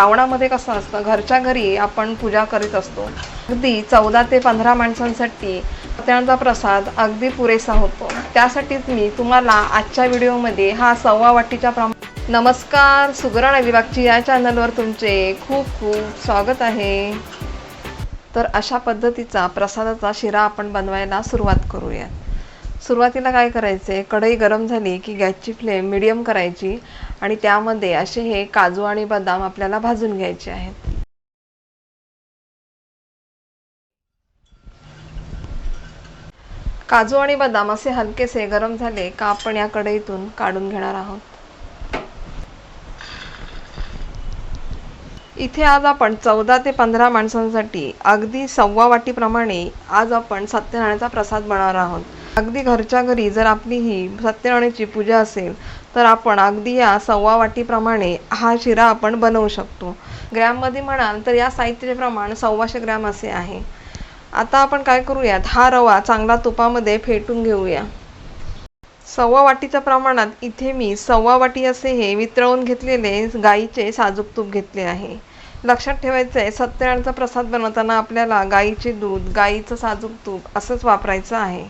श्रावणामध्ये कसं असतं घरच्या घरी आपण पूजा करीत असतो. अगदी चौदा ते पंधरा माणसांसाठी त्यांचा प्रसाद अगदी पुरेसा होतो. त्यासाठीच मी तुम्हाला आजच्या व्हिडिओमध्ये हा सव्वा वाटीच्या प्रमाण नमस्कार सुगरण अलिबागची या चॅनलवर तुमचे खूप खूप स्वागत आहे. तर अशा पद्धतीचा प्रसादाचा शिरा आपण बनवायला सुरुवात करूयात. सुरुवातीला काय करायचे कढई गरम झाली की गॅसची फ्लेम मिडियम करायची आणि त्यामध्ये असे हे काजू आणि बदाम आपल्याला भाजून घ्यायचे आहेत. काजू आणि बदाम असे हलकेसे गरम झाले का आपण या कढईतून काढून घेणार आहोत. इथे आज आपण चौदा ते पंधरा माणसांसाठी अगदी सव्वा वाटीप्रमाणे आज आपण सत्यनारायणाचा प्रसाद बनवणार आहोत. अगदी घरच्या घरी जर आपली ही सत्यनारायणाची पूजा असेल तर आपण अगदी या सव्वा वाटीप्रमाणे हा शिरा आपण बनवू शकतो. ग्रॅममध्ये म्हणाल तर या साहित्याचे प्रमाण सव्वाशे ग्रॅम असे आहे. आता आपण काय करूयात? हा रवा चांगला तुपामध्ये फेटून घेऊया. सव्वा वाटीच्या प्रमाणात इथे मी सव्वा वाटी असे हे वितळवून घेतलेले गाईचे साजूक तूप घेतले आहे. लक्षात ठेवायचं आहे सत्यनारायणचा प्रसाद बनवताना आपल्याला गाईचे दूध गाईचं साजूक तूप असंच वापरायचं आहे.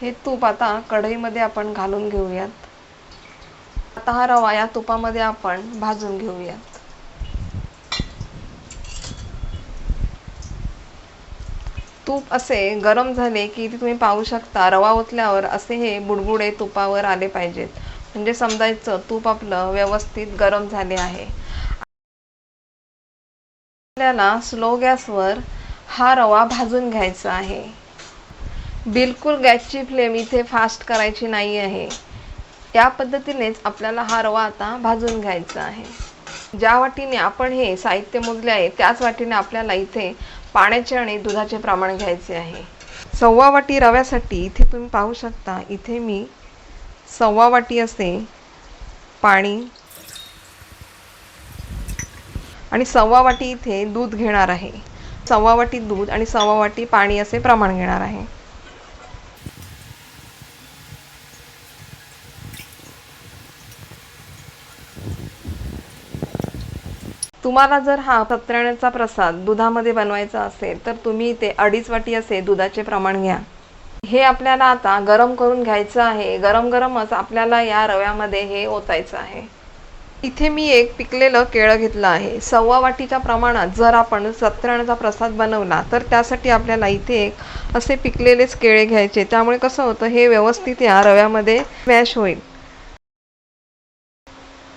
हे तूप आता कढईमध्ये आपण घालून घेऊयात. आता हा रवा या तुपामध्ये आपण भाजून घेऊयात. तूप असे गरम झाले की ते तुम्ही पाहू शकता रवा ओतल्यावर असे हे बुडबुडे तुपावर आले पाहिजेत. म्हणजे समजायचं तूप आपलं व्यवस्थित गरम झाले आहे. आपल्याला स्लो गॅसवर हा रवा भाजून घ्यायचा आहे. बिलकुल गॅसची फ्लेम इथे फास्ट करायची नाही आहे. त्या पद्धतीनेच आपल्याला हा रवा आता भाजून घ्यायचा आहे. ज्या वाटीने आपण हे साहित्य मोजले आहे त्याच वाटीने आपल्याला इथे पाण्याचे आणि दुधाचे प्रमाण घ्यायचे आहे. सव्वा वाटी रव्यासाठी इथे तुम्ही पाहू शकता इथे मी सव्वा वाटी असे पाणी आणि सव्वा वाटी इथे दूध घेणार आहे. सव्वा वाटी दूध आणि सव्वा वाटी पाणी असे प्रमाण घेणार आहे. तुम्हाला जर हा सत्यानारायणाचा प्रसाद दुधामध्ये बनवायचा असेल तर तुम्ही ते अडीच वाटी असे दुधाचे प्रमाण घ्या. हे आपल्याला आता गरम करून घ्यायचं आहे. गरम गरमच आपल्याला या रव्यामध्ये हे ओतायचं आहे. इथे मी एक पिकलेलं केळं घेतलं आहे. सव्वा वाटीच्या प्रमाणात जर आपण सत्यनारायणाचा प्रसाद बनवला तर त्यासाठी आपल्याला इथे एक असे पिकलेलेच केळे घ्यायचे. त्यामुळे कसं होतं हे व्यवस्थित या रव्यामध्ये मॅश होईल.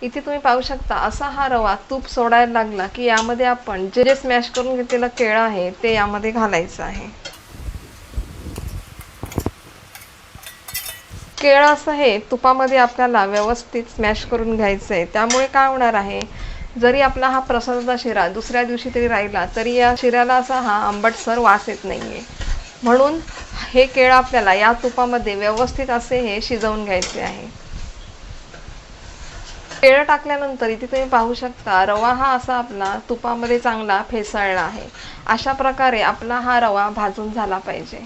इथे तुम्ही पाहू शकता असा हा रवा तूप सोडायला लागला की यामध्ये आपण जे जे स्मॅश करून घेतलेलं केळं आहे ते यामध्ये घालायचं आहे. केळं असं हे तुपामध्ये आपल्याला व्यवस्थित स्मॅश करून घ्यायचं आहे त्यामुळे काय होणार आहे जरी आपला हा प्रसादाचा शिरा दुसऱ्या दिवशी तरी राहिला तरी या शिऱ्याला असा हा आंबटसर वास येत नाही आहे म्हणून हे केळं आपल्याला या तुपामध्ये व्यवस्थित असे हे शिजवून घ्यायचे आहे. केळं टाकल्यानंतर इथे तुम्ही पाहू शकता रवा हा असा आपला तुपामध्ये चांगला फेसाळला आहे. अशा प्रकारे आपला हा रवा भाजून झाला पाहिजे.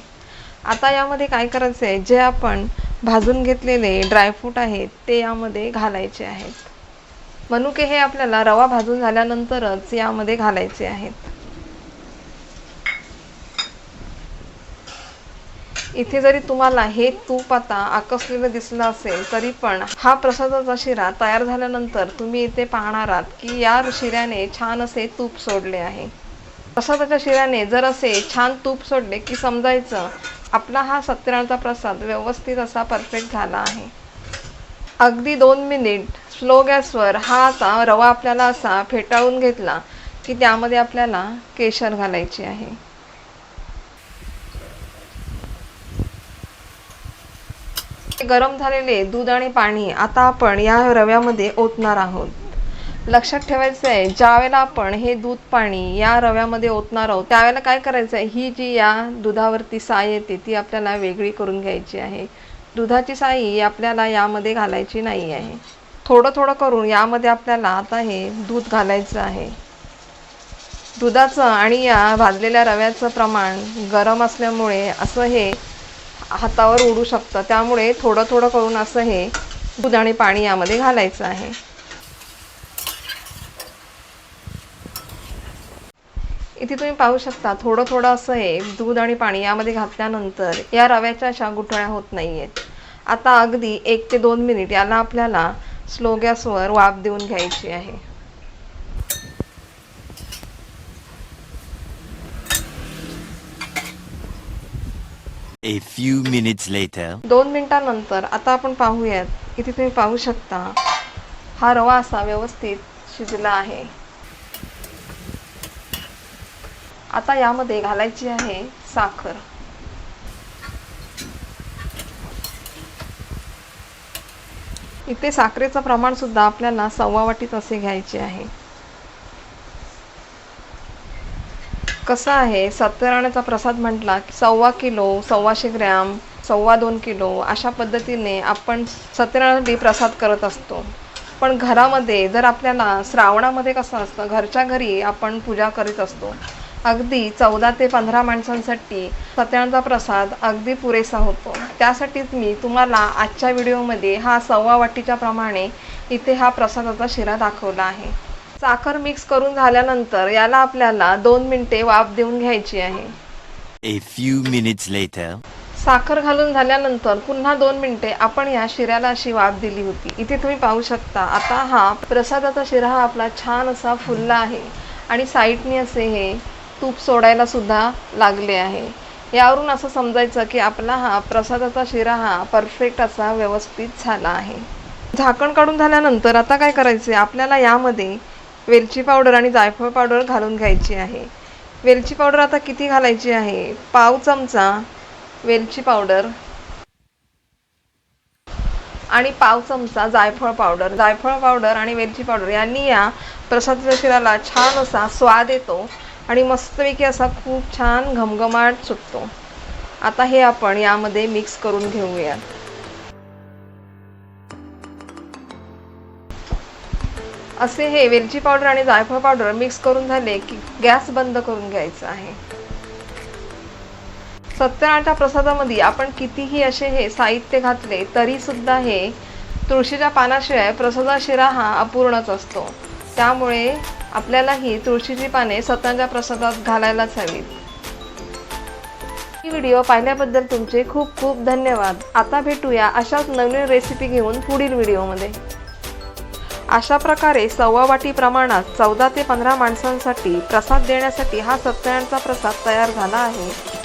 आता यामध्ये काय करायचं आहे? जे आपण भाजून घेतलेले ड्रायफ्रूट आहेत ते यामध्ये घालायचे आहेत. मनुके हे आपल्याला रवा भाजून झाल्यानंतरच यामध्ये घालायचे आहेत. इथे जरी तुम्हाला हे तूप आता आकसलेलं दिसलं असेल तरी पण हा प्रसादाचा शिरा तयार झाल्यानंतर तुम्ही इथे पाहणार आहात की या शिऱ्याने छान असे तूप सोडले आहे. प्रसादाच्या शिऱ्याने जर असे छान तूप सोडले की समजायचं आपला हा सत्यनारायणचा प्रसाद व्यवस्थित असा परफेक्ट झाला आहे. अगदी दोन मिनिट स्लो गॅसवर हा आता रवा आपल्याला असा फेटाळून घेतला की त्यामध्ये आपल्याला केशर घालायची आहे. गरम झालेले दूध आणि पाणी आता आपण या रव्यामध्ये ओतणार आहोत. लक्षात ठेवायचं आहे ज्यावेळेला आपण हे दूध पाणी या रव्यामध्ये ओतणार आहोत त्यावेळेला काय करायचं आहे ही जी या दुधावरती साय येते ती आपल्याला वेगळी करून घ्यायची आहे. दुधाची साई आपल्याला यामध्ये घालायची नाही आहे. थोडं थोडं करून यामध्ये आपल्याला आता हे दूध घालायचं आहे. दुधाचं आणि या भाजलेल्या रव्याचं प्रमाण गरम असल्यामुळे असं हे हातावर उडू शकतं. त्यामुळे थोडं थोडं करून असं हे दूध आणि पाणी यामध्ये घालायचं आहे. इथे तुम्ही पाहू शकता थोडं थोडं असं हे दूध आणि पाणी यामध्ये घातल्यानंतर या रव्याच्या अशा गुठळ्या होत नाही आहेत आता अगदी एक ते दोन मिनिट याला आपल्याला स्लो गॅसवर वाफ देऊन घ्यायची आहे. A few minutes later. दोन मिनिटांनंतर आता आपण पाहूयात इथे तुम्ही पाहू शकता हा रवा असा व्यवस्थित शिजला आहे. आता यामध्ये घालायची आहे साखर. इथे साखरेचं प्रमाण सुद्धा आपल्याला सव्वा वाटीत असे घ्यायचे आहे. कसं आहे? सत्यनारायणाचा प्रसाद म्हटला सव्वा किलो सव्वाशे ग्रॅम सव्वा दोन किलो अशा पद्धतीने आपण सत्यनारायणासाठी प्रसाद करत असतो. पण घरामध्ये जर आपल्याला श्रावणामध्ये कसं असतं घरच्या घरी आपण पूजा करीत असतो. अगदी चौदा ते पंधरा माणसांसाठी सत्यनारायणाचा प्रसाद अगदी पुरेसा होतो. त्यासाठीच मी तुम्हाला आजच्या व्हिडिओमध्ये हा सव्वा वाटीच्या प्रमाणे इथे हा प्रसादाचा शिरा दाखवला आहे. साखर मिक्स करून झाल्यानंतर याला आपल्याला दोन मिनिटे वाफ देऊन घ्यायची आहे. A few minutes later. साखर घालून झाल्यानंतर पुन्हा दोन मिनिटे आपण या शिऱ्याला अशी वाफ दिली होती. इथे तुम्ही पाहू शकता आता हा प्रसादाचा शिरा हा आपला छान असा फुलला आहे. आणि साईडने असे हे तूप सोडायला सुद्धा लागले आहे. यावरून असं समजायचं की आपला हा प्रसादाचा शिरा हा परफेक्ट असा व्यवस्थित झाला आहे. झाकण काढून झाल्यानंतर आता काय करायचे आपल्याला यामध्ये वेलची पावडर आणि जायफळ पावडर घालून घ्यायची आहे. वेलची पावडर आता किती घालायची आहे? पाव चमचा वेलची पावडर आणि पाव चमचा जायफळ पावडर. जायफळ पावडर आणि वेलची पावडर यांनी या प्रसादाच्या शिराला छान असा स्वाद येतो आणि मस्तपैकी असा खूप छान घमघमाट सुटतो. आता हे आपण यामध्ये मिक्स करून घेऊयात. असे हे वेलची पावडर आणि जायफळ पावडर मिक्स करून झाले की गॅस बंद करून घ्यायचा आहे. सत्यनारायणच्या प्रसादामध्ये आपण कितीही असे हे साहित्य घातले तरी सुद्धा हे तुळशीच्या पानाशिवाय प्रसादा शिरा हा अपूर्णच असतो. त्यामुळे आपल्याला ही तुळशीची पाने स्वतःच्या प्रसादात घालायलाच हवीत. ही व्हिडिओ पाहिल्याबद्दल तुमचे खूप खूप धन्यवाद. आता भेटूया अशाच नवीन रेसिपी घेऊन पुढील व्हिडिओमध्ये. अशा प्रकारे सव्वा वाटी प्रमाणात चौदा ते पंधरा माणसांसाठी प्रसाद देण्यासाठी हा सत्यनारायणचा प्रसाद तयार झाला आहे.